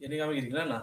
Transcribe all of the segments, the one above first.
என்னைக்காம இருக்கீங்களா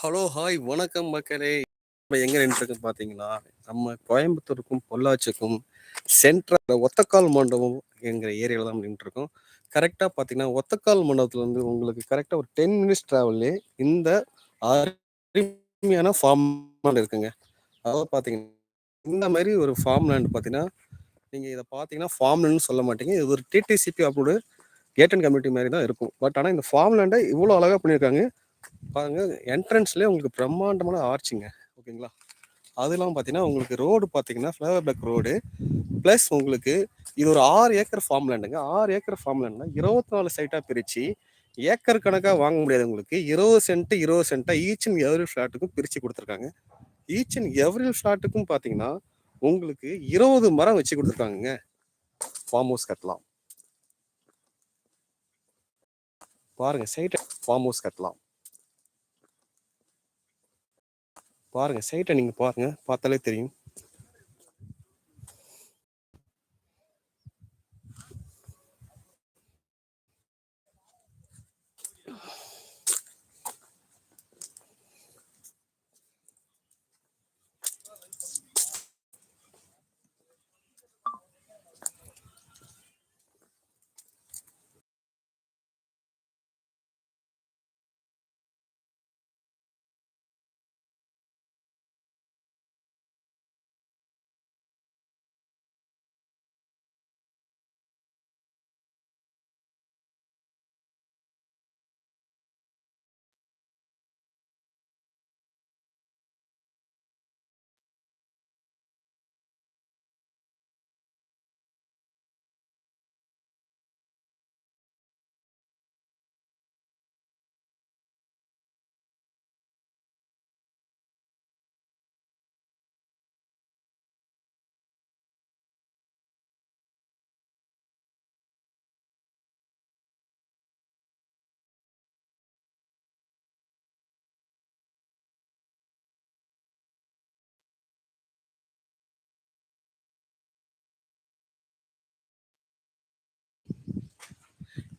hello hi. வணக்கம் மக்களே. இப்போ எங்கே நின்றுருக்கு பார்த்தீங்கன்னா நம்ம கோயம்புத்தூருக்கும் பொள்ளாச்சிக்கும் சென்ட்ரல் ஒத்தக்கால் மண்டபம் என்கிற ஏரியாவில் தான் நின்றுருக்கோம் கரெக்டாக பார்த்தீங்கன்னா ஒத்தக்கால் மண்டபத்துலேருந்து உங்களுக்கு கரெக்டாக ஒரு டென் மினிட்ஸ் ட்ராவல்லே இந்த அருமையான ஃபார்ம் லேண்ட் இருக்குங்க. அதாவது பார்த்தீங்கன்னா இந்த மாதிரி ஒரு ஃபார்ம் லேண்ட் பார்த்தீங்கன்னா நீங்கள் இதை பார்த்தீங்கன்னா ஃபார்ம் லேண்ட்னு சொல்ல மாட்டீங்க. இது ஒரு DTCP approved gate and community மாதிரி தான் இருக்கும். பட் ஆனால் இந்த ஃபார்ம் லேண்டை இவ்வளோ அழகாக பண்ணியிருக்காங்க. பாருங்க என்ட்ரன்ஸ்லேயே உங்களுக்கு பிரம்மாண்டமான ஆர்ச்சிங்க ஓகேங்களா அதெல்லாம் பார்த்தீங்கன்னா உங்களுக்கு ரோடு பார்த்தீங்கன்னா ஃப்ளவர் பேக் ரோடு ப்ளஸ் உங்களுக்கு இது ஒரு ஆறு ஏக்கர் ஃபார்ம் லேண்டுங்க ஆறு ஏக்கர் ஃபார்ம் லேண்ட்னா இருபத்தி நாலு சைட்டாக பிரித்து ஏக்கர் கணக்காக வாங்க முடியாது உங்களுக்கு. இருபது சென்ட்டு இருபது சென்ட்டாக ஈச் அண்ட் எவ்ரி ஃப்ளாட்டுக்கும் பிரித்து கொடுத்துருக்காங்க. ஈச் அண்ட் எவ்ரி ஃப்ளாட்டுக்கும் பார்த்தீங்கன்னா உங்களுக்கு இருபது மரம் வச்சு கொடுத்துருக்காங்கங்க. ஃபார்ம் ஹவுஸ் கட்டலாம். பாருங்கள் சைட்டை ஃபார்ம் ஹவுஸ் கட்டலாம். பாருங்க சைட்டை நீங்க பாருங்க பார்த்தாலே தெரியும்.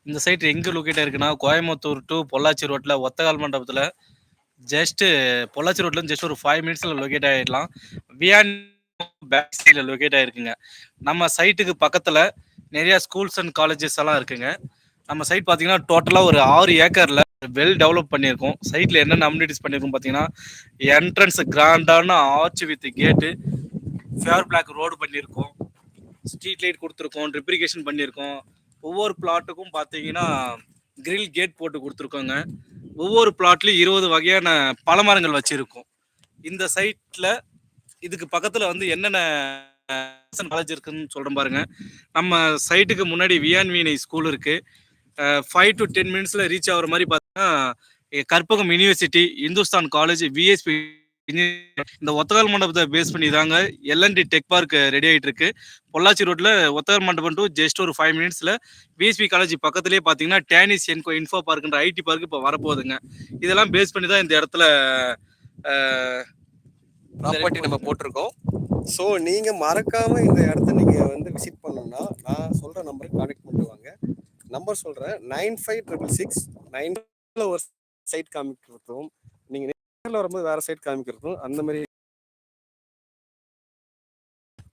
இந்த சைட் எங்க லொக்கேட் இருக்குன்னா கோயம்புத்தூர் டு பொள்ளாச்சி ரோட்ல ஒத்தகால் மண்டபத்துல ஜஸ்ட் பொள்ளாச்சி ரோட்ல ஜஸ்ட் ஒரு ஃபைவ் மினிட்ஸ்ல லொக்கேட் ஆயிடலாம். வியான் பேக் சைடில் லொக்கேட் ஆயிருக்குங்க. நம்ம சைட்டுக்கு பக்கத்துல நிறைய ஸ்கூல்ஸ் அண்ட் காலேஜஸ் எல்லாம் இருக்குங்க. நம்ம சைட் பார்த்தீங்கன்னா டோட்டலாக ஒரு ஆறு ஏக்கர்ல வெல் டெவலப் பண்ணியிருக்கோம். சைட்ல என்னென்ன அம்யூனிட்டிஸ் பண்ணியிருக்கோம் பார்த்தீங்கன்னா என்ட்ரன்ஸ் கிராண்டான arch with gate paver block road பண்ணியிருக்கோம். ஸ்ட்ரீட் லைட் கொடுத்துருக்கோம். ட்ரிப்ரிகேஷன் பண்ணியிருக்கோம். ஒவ்வொரு பிளாட்டுக்கும் பார்த்தீங்கன்னா கிரில் கேட் போட்டு கொடுத்துருக்கோங்க. ஒவ்வொரு பிளாட்லையும் இருபது வகையான பழமரங்கள் வச்சுருக்கோம். இந்த சைட்டில் இதுக்கு பக்கத்தில் வந்து என்னென்ன காலேஜ் இருக்குன்னு சொல்கிறோம் பாருங்க. நம்ம சைட்டுக்கு முன்னாடி வியான்வீனை ஸ்கூல் இருக்குது ஃபைவ் டு டென் மினிட்ஸில் ரீச் ஆகுற மாதிரி பார்த்தீங்கன்னா Karpagam university Hindustan college VSB இந்த ஒத்தகால் மண்டபத்தை பேஸ் பண்ணி தாங்க எல்என்டி டெக் பார்க் ரெடி ஆகிட்டு இருக்கு பொள்ளாச்சி ரோட்ல ஒத்தகால் மண்டபம் டு ஜஸ்ட் ஒரு ஃபைவ் மினிட்ஸ்ல பிஎஸ்பி காலேஜ் பக்கத்துலேயே பார்த்தீங்கன்னா டேனிஸ் என்கோ இன்ஃபோ பார்க்குன்ற ஐடி பார்க் இப்போ வரப்போகுதுங்க இதெல்லாம் பேஸ் பண்ணி தான் இந்த இடத்துல ப்ராப்பர்ட்டி நம்ம போட்டிருக்கோம் ஸோ நீங்க மறக்காம இந்த இடத்த நீங்க வந்து விசிட் பண்ணணும்னா நான் சொல்ற நம்பருக்கு கான்டெக்ட் பண்ணிட்டு வாங்க நம்பர் சொல்றேன் nine five triple six nine ஒரு சைட் காமிக்கிறதும் நீங்க பக்கத்தில் வரும்போது வேற சைட் காமிக்கிறதும் அந்த மாதிரி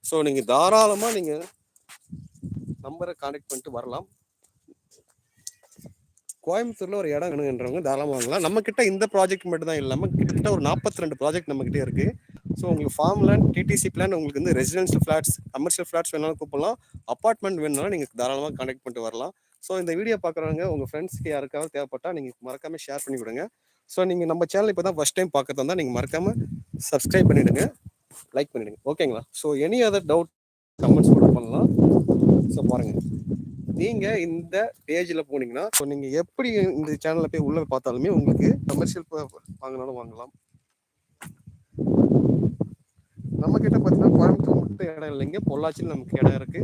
ஸோ நீங்க தாராளமா நீங்க நம்பரை கான்டாக்ட் பண்ணிட்டு வரலாம். கோயம்புத்தூர்ல ஒரு இடம் வேணுன்றவங்க தாராளமாக வாங்கலாம். நம்ம கிட்ட இந்த ப்ராஜெக்ட் மட்டும் தான் இல்லாமல் கிட்டத்தட்ட ஒரு நாற்பத்தி ரெண்டு ப்ராஜெக்ட் நம்ம கிட்டே இருக்கு. ஸோ உங்களுக்கு ஃபார்ம் லேண்ட் டிடிசி பிளான் உங்களுக்கு வந்து ரெசிடென்ஷியல் ஃபிளாட்ஸ் கமர்ஷியல் ஃபிளாட்ஸ் வேணாலும் கூப்பிடலாம் அப்பார்ட்மெண்ட் வேணுனாலும் நீங்கள் தாராளமாக கான்டாக்ட் பண்ணிட்டு வரலாம். ஸோ இந்த வீடியோ பார்க்குறவங்க உங்கள் ஃப்ரெண்ட்ஸ்க்கு யாருக்காவது தேவைப்பட்டா நீங்கள் மறக்காம ஷேர் பண்ணி விடுங்க. ஸோ நீங்கள் நம்ம சேனல் இப்போ தான் ஃபஸ்ட் டைம் பார்க்கறதா இருந்தால் நீங்கள் மறக்காமல் சப்ஸ்கிரைப் பண்ணிவிடுங்க லைக் பண்ணிவிடுங்க ஓகேங்களா so any other doubt comments கூட பண்ணலாம். ஸோ பாருங்கள் நீங்கள் இந்த பேஜில் போனீங்கன்னா ஸோ நீங்கள் எப்படி இந்த சேனலில் போய் உள்ளே பார்த்தாலுமே உங்களுக்கு கமர்ஷியல் வாங்கினாலும் வாங்கலாம். நம்ம கிட்ட பார்த்தீங்கன்னா கோயம்புத்தூர் மட்டும் இடம் இல்லைங்க பொள்ளாச்சியில் நமக்கு இடம் இருக்கு.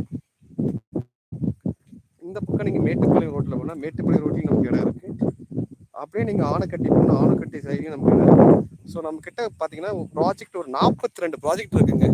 இந்த பக்கம் நீங்கள் மேட்டுப்பாளையம் ரோட்டில் போனால் மேட்டுப்பாளையம் ரோட்லையும் நமக்கு இடம் இருக்குது அப்படியே நீங்க ஆனைக்கட்டி போனா ஆனைக்கட்டி சைட்லயும் நமக்கு ஸோ நம்ம கிட்ட பாத்தீங்கன்னா ப்ராஜெக்ட் ஒரு நாற்பத்தி ரெண்டு ப்ராஜெக்ட் இருக்குங்க.